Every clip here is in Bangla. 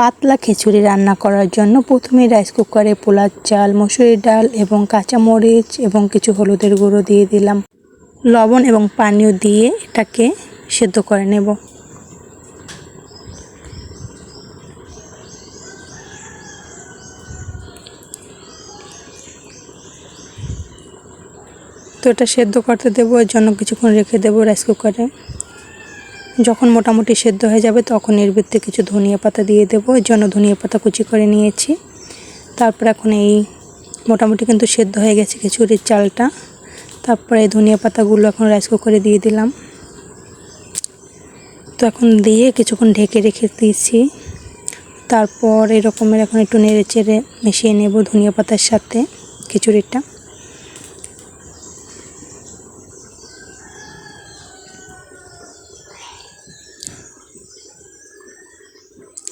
পাতলা খিচুড়ি রান্না করার জন্য প্রথমে রাইস কুকারে পোলার চাল, মসুরির ডাল এবং কাঁচামরিচ এবং কিছু হলুদের গুঁড়ো দিয়ে দিলাম। লবণ এবং পানীয় দিয়ে এটাকে সেদ্ধ করে নেব। তো এটা সেদ্ধ করতে দেবো, এর জন্য কিছুক্ষণ রেখে দেবো রাইস কুকারে যখন মোটামুটি সেদ্ধ হয়ে যাবে তখন এর ভিতরে কিছু ধনিয়া পাতা দিয়ে দেবো। এর জন্য ধনিয়া পাতা কুচি করে নিয়েছি। তারপর এখন এই মোটামুটি কিন্তু সেদ্ধ হয়ে গেছে খিচুড়ির চালটা। তারপরে এই ধনিয়া পাতাগুলো এখন রাইস কুকারে দিয়ে দিলাম। তো এখন দিয়ে কিছুক্ষণ ঢেকে রেখে দিয়েছি। তারপর এরকমের এখন একটু নেড়ে চেড়ে মিশিয়ে নেব ধনিয়া পাতার সাথে খিচুড়িটা।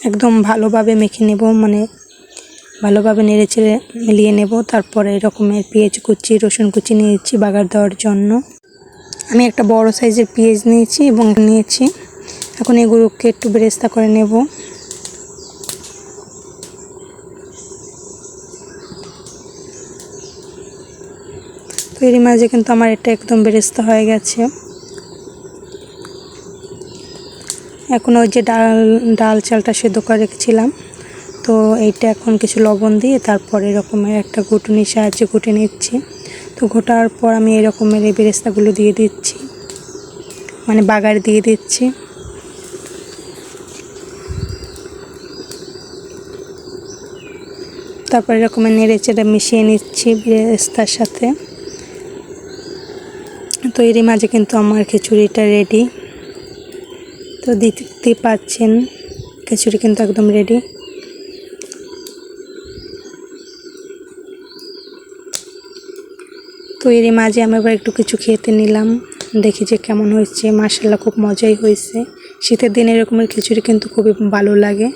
একদম ভালোভাবে মেখে নেব মানে ভালোভাবে নেড়ে চেড়ে মিলিয়ে নেব। তারপরে এরকমের পেঁয়াজ কুচি, রসুন কুচি নিয়েছি বাগার দেওয়ার জন্য। আমি একটা বড় সাইজের পেঁয়াজ নিয়েছি এবং নিয়েছি। এখন এগুলোকে একটু বেরেস্তা করে নেব। তো এরই মাঝে কিন্তু আমার এটা একদম বেরেস্তা হয়ে গেছে। এখন ওই যে ডাল ডাল চালটা সেদ্ধ করে রেখেছিলাম। তো এইটা এখন কিছু লবণ দিয়ে তারপর এরকমের একটা ঘুটুনির সাহায্যে ঘুটে নিচ্ছি। তো ঘোটার পর আমি এরকমের এই বেরেস্তাগুলো দিয়ে দিচ্ছি। মানে বাগার দিয়ে দিচ্ছি। তারপর এরকমের নেড়ে চেড়ে মিশিয়ে নিচ্ছি বেরেস্তার সাথে। তো এরই মাঝে কিন্তু আমার খিচুড়িটা রেডি তো দেখতে পাচ্ছেন, খিচুড়ি কিন্তু একদম রেডি তো এরই মাঝে আমি আবার একটু কিছু খেতে নিলাম, দেখি যে কেমন হয়েছে। মাসাল্লাহ খুব মজাই হয়েছে। শীতের দিনে এরকমের খিচুড়ি কিন্তু খুবই ভালো লাগে।